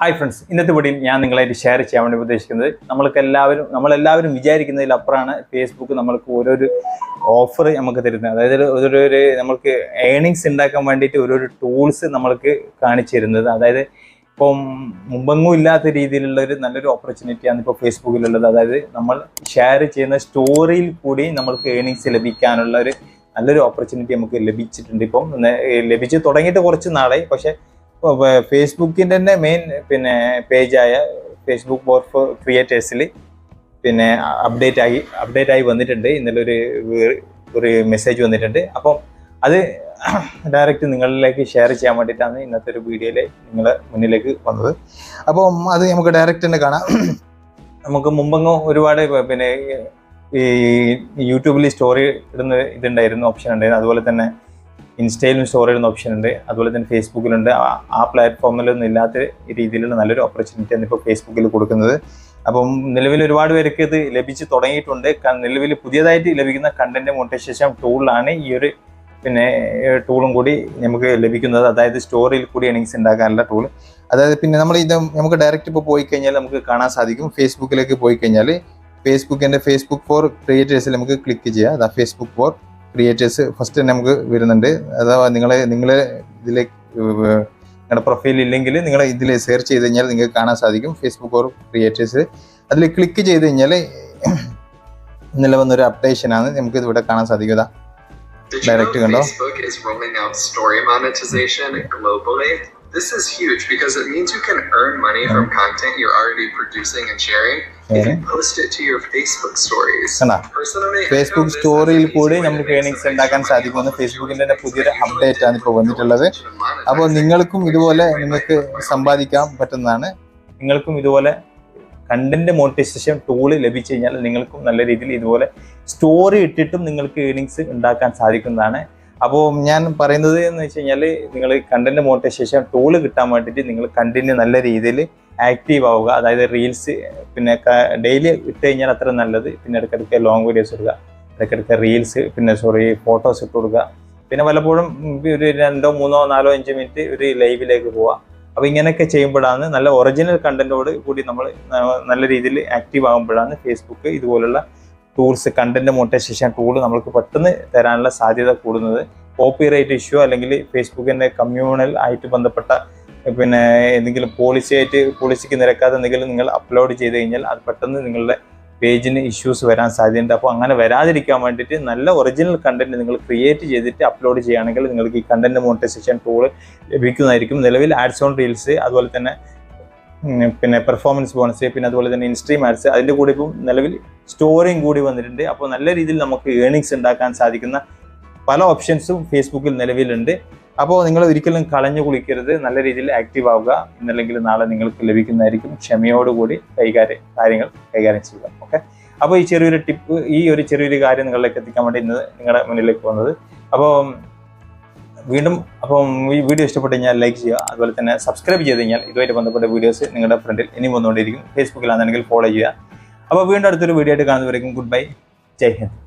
Hi friends ഇന്നത്തെ വീഡിയോയിൽ ഞാൻ നിങ്ങളായിട്ട് ഷെയർ ചെയ്യാൻ വേണ്ടി ഉദ്ദേശിക്കുന്നത് നമ്മൾക്ക് എല്ലാവരും നമ്മളെല്ലാവരും വിചാരിക്കുന്നതിലപ്പുറമാണ് ഫേസ്ബുക്ക് നമ്മൾക്ക് ഓരോരു ഓഫർ നമുക്ക് തരുന്നത്. അതായത് ഒരു ഒരു നമ്മൾക്ക് ഏണിങ്സ് ഉണ്ടാക്കാൻ വേണ്ടിയിട്ട് ഓരോരോ ടൂൾസ് നമ്മൾക്ക് കാണിച്ചു തരുന്നത്. അതായത് ഇപ്പം മുമ്പെങ്ങും ഇല്ലാത്ത രീതിയിലുള്ള ഒരു നല്ലൊരു ഓപ്പർച്യൂണിറ്റിയാണ് ഇപ്പോൾ ഫേസ്ബുക്കിലുള്ളത് അതായത് നമ്മൾ ഷെയർ ചെയ്യുന്ന സ്റ്റോറിയിൽ കൂടി നമ്മൾക്ക് ഏണിങ്സ് ലഭിക്കാനുള്ള ഒരു നല്ലൊരു ഓപ്പർച്യൂണിറ്റി നമുക്ക് ലഭിച്ചിട്ടുണ്ട് ഇപ്പം. ലഭിച്ച് തുടങ്ങിയിട്ട് കുറച്ച് നാളായി. പക്ഷേ ഫേസ്ബുക്കിന്റെ തന്നെ മെയിൻ പിന്നെ പേജായ ഫേസ്ബുക്ക് ബോർ ഫോർ ക്രിയേറ്റേഴ്സിൽ പിന്നെ അപ്ഡേറ്റ് ആയി അപ്ഡേറ്റ് ആയി വന്നിട്ടുണ്ട്. ഇന്നലെ ഒരു ഒരു മെസ്സേജ് വന്നിട്ടുണ്ട്. അപ്പം അത് ഡയറക്റ്റ് നിങ്ങളിലേക്ക് ഷെയർ ചെയ്യാൻ വേണ്ടിയിട്ടാണ് ഇന്നത്തെ ഒരു വീഡിയോയിൽ നിങ്ങളെ മുന്നിലേക്ക് വന്നത്. അപ്പം അത് നമുക്ക് ഡയറക്റ്റ് തന്നെ കാണാം. നമുക്ക് മുമ്പങ്ങ് ഒരുപാട് പിന്നെ ഈ യൂട്യൂബിൽ സ്റ്റോറി ഇടുന്ന ഇതുണ്ടായിരുന്നു ഓപ്ഷൻ ഉണ്ടായിരുന്നു. അതുപോലെ തന്നെ ഇൻസ്റ്റയിലും സ്റ്റോർ ചെയ്യുന്ന ഓപ്ഷൻ ഉണ്ട്. അതുപോലെ തന്നെ ഫേസ്ബുക്കിലുണ്ട്. ആ- പ്ലാറ്റ്ഫോമിലൊന്നും ഇല്ലാത്ത രീതിയിലുള്ള നല്ലൊരു ഓപ്പർച്യൂണിറ്റിയാണ് ഇപ്പോൾ ഫേസ്ബുക്കിൽ കൊടുക്കുന്നത്. അപ്പം നിലവിൽ ഒരുപാട് പേർക്ക് ഇത് ലഭിച്ച് തുടങ്ങിയിട്ടുണ്ട്. നിലവിൽ പുതിയതായിട്ട് ലഭിക്കുന്ന കണ്ടന്റ് മോണിറ്റൈസേഷൻ ടൂളിലാണ് ഈ ഒരു പിന്നെ ടൂളും കൂടി നമുക്ക് ലഭിക്കുന്നത്. അതായത് സ്റ്റോറിയിൽ കൂടി എണിങ്സ് ഉണ്ടാക്കാനുള്ള ടൂൾ അതായത് പിന്നെ നമ്മൾ ഇത് നമുക്ക് ഡയറക്റ്റ് ഇപ്പോൾ പോയി കഴിഞ്ഞാൽ നമുക്ക് കാണാൻ സാധിക്കും. ഫേസ്ബുക്കിലേക്ക് പോയി കഴിഞ്ഞാൽ ഫേസ്ബുക്കിന്റെ ഫേസ്ബുക്ക് ഫോർ ക്രിയേറ്റേഴ്സിൽ നമുക്ക് ക്ലിക്ക് ചെയ്യാം. അതാ ഫേസ്ബുക്ക് ഫോർ ക്രിയേറ്റേഴ്സ് ഫസ്റ്റ് തന്നെ നമുക്ക് വരുന്നുണ്ട്. അഥവാ നിങ്ങളെ നിങ്ങളെ ഇതിലേക്ക് നിങ്ങളുടെ പ്രൊഫൈൽ ഇല്ലെങ്കിൽ നിങ്ങൾ ഇതിൽ സെർച്ച് ചെയ്ത് കഴിഞ്ഞാൽ നിങ്ങൾക്ക് കാണാൻ സാധിക്കും. ഫേസ്ബുക്ക് ഓർ ക്രിയേറ്റേഴ്സ് അതിൽ ക്ലിക്ക് ചെയ്ത് കഴിഞ്ഞാൽ ഇന്നലെ വന്നൊരു അപ്ഡേഷനാണ് നമുക്ക് ഇതിവിടെ കാണാൻ സാധിക്കുക ഡയറക്റ്റ് കണ്ടോ? This is huge because it means you can earn money from content you're already producing and sharing if post it to your Facebook stories. കണ്ടാ Personally, I ഫേസ്ബുക്ക് സ്റ്റോറിയിൽ കൂടി നമുക്ക് ഏണിങ്സ് ഉണ്ടാക്കാൻ സാധിക്കുമെന്ന് ഫേസ്ബുക്കിന്റെ തന്നെ പുതിയൊരു അപ്ഡേറ്റ് ആണ് ഇപ്പോൾ വന്നിട്ടുള്ളത് അപ്പോൾ നിങ്ങൾക്കും. ഇതുപോലെ നിങ്ങൾക്ക് സമ്പാദിക്കാൻ പറ്റുന്നതാണ് നിങ്ങൾക്കും ഇതുപോലെ കണ്ടന്റ് മോണിറ്റൈസേഷൻ ടൂൾ ലഭിച്ചു കഴിഞ്ഞാൽ നിങ്ങൾക്കും നല്ല രീതിയിൽ ഇതുപോലെ സ്റ്റോറി ഇട്ടിട്ടും നിങ്ങൾക്ക് ഏണിങ്സ് ഉണ്ടാക്കാൻ സാധിക്കുന്നതാണ് അപ്പോൾ ഞാൻ പറയുന്നത് എന്ന് വെച്ച് കഴിഞ്ഞാൽ നിങ്ങൾ കണ്ടന്റ് മോണിറ്റൈസേഷൻ ടൂൾ കിട്ടാൻ വേണ്ടിയിട്ട് നിങ്ങൾ കണ്ടിന്യൂ നല്ല രീതിയിൽ ആക്റ്റീവ് ആവുക. അതായത് റീൽസ് പിന്നെ ഡെയിലി ഇട്ട് കഴിഞ്ഞാൽ അത്ര നല്ലത്. പിന്നെ ഇടയ്ക്കിടയ്ക്ക് ലോങ് വീഡിയോസ് ഇടുക. ഇടയ്ക്കിടയ്ക്ക് റീൽസ് പിന്നെ സോറി ഫോട്ടോസ് ഇട്ട് കൊടുക്കുക. പിന്നെ പലപ്പോഴും ഒരു രണ്ടോ മൂന്നോ നാലോ അഞ്ച് മിനിറ്റ് ഒരു ലൈവിലേക്ക് പോവുക. അപ്പോൾ ഇങ്ങനെയൊക്കെ ചെയ്യുമ്പോഴാണ് നല്ല ഒറിജിനൽ കണ്ടന്റോട് കൂടി നമ്മൾ നല്ല രീതിയിൽ ആക്റ്റീവ് ആകുമ്പോഴാണ് ഫേസ്ബുക്ക് ഇതുപോലുള്ള ടൂൾസ് കണ്ടന്റ് മോണിറ്റൈസേഷൻ ടൂൾ നമുക്ക് പെട്ടെന്ന് തരാനുള്ള സാധ്യത കൂടുന്നത്. കോപ്പി റൈറ്റ് ഇഷ്യൂ അല്ലെങ്കിൽ ഫേസ്ബുക്കിന്റെ കമ്മ്യൂണൽ ആയിട്ട് ബന്ധപ്പെട്ട പിന്നെ എന്തെങ്കിലും പോളിസി ആയിട്ട് പോളിസിക്ക് നിരക്കാതെ എന്തെങ്കിലും നിങ്ങൾ അപ്ലോഡ് ചെയ്ത് കഴിഞ്ഞാൽ അത് പെട്ടെന്ന് നിങ്ങളുടെ പേജിന് ഇഷ്യൂസ് വരാൻ സാധ്യതയുണ്ട്. അപ്പോൾ അങ്ങനെ വരാതിരിക്കാൻ വേണ്ടിയിട്ട് നല്ല ഒറിജിനൽ കണ്ടന്റ് നിങ്ങൾ ക്രിയേറ്റ് ചെയ്തിട്ട് അപ്ലോഡ് ചെയ്യുകയാണെങ്കിൽ നിങ്ങൾക്ക് ഈ കണ്ടന്റ് മോണിറ്റൈസേഷൻ ടൂൾ ലഭിക്കുന്നതായിരിക്കും. നിലവിൽ ആഡ്സ് ഓൺ റീൽസ് അതുപോലെ തന്നെ പിന്നെ പെർഫോമൻസ് ബോണസ് പിന്നെ അതുപോലെ തന്നെ ഇൻസ്ട്രീം ആഡ്സ് അതിന്റെ കൂടെ ഇപ്പം നിലവിൽ സ്റ്റോറിയും കൂടി വന്നിട്ടുണ്ട്. അപ്പോൾ നല്ല രീതിയിൽ നമുക്ക് ഏണിങ്സ് ഉണ്ടാക്കാൻ സാധിക്കുന്ന പല ഓപ്ഷൻസും ഫേസ്ബുക്കിൽ നിലവിലുണ്ട്. അപ്പോൾ നിങ്ങൾ ഒരിക്കലും കളഞ്ഞു കുളിക്കരുത്. നല്ല രീതിയിൽ ആക്റ്റീവ് ആവുക. എന്നല്ലെങ്കിൽ നാളെ നിങ്ങൾക്ക് ലഭിക്കുന്നതായിരിക്കും. ക്ഷമയോടുകൂടി കൈകാര്യം കാര്യങ്ങൾ കൈകാര്യം ചെയ്യുക. ഓക്കെ അപ്പോൾ ഈ ചെറിയൊരു ടിപ്പ് ഈ ഒരു ചെറിയൊരു കാര്യം നിങ്ങളിലേക്ക് എത്തിക്കാൻ വേണ്ടി ഇന്ന് നിങ്ങളുടെ മുന്നിലേക്ക് വന്നത്. അപ്പോൾ വീണ്ടും അപ്പം ഈ വീഡിയോ ഇഷ്ടപ്പെട്ട് കഴിഞ്ഞാൽ ലൈക്ക് ചെയ്യുക അതുപോലെ തന്നെ സബ്സ്ക്രൈബ് ചെയ്ത് കഴിഞ്ഞാൽ ഇതുമായിട്ട് ബന്ധപ്പെട്ട വീഡിയോസ് നിങ്ങളുടെ ഫ്രണ്ടിൽ ഇനി വന്നുകൊണ്ടിരിക്കും ഫേസ്ബുക്കിലാണെന്നുണ്ടെങ്കിൽ ഫോളോ ചെയ്യുക. അപ്പോൾ വീണ്ടും അടുത്തൊരു വീഡിയോ ആയിട്ട് കാണുന്നവരേക്കും ഗുഡ് ബൈ ജയ് ഹിന്ദ്.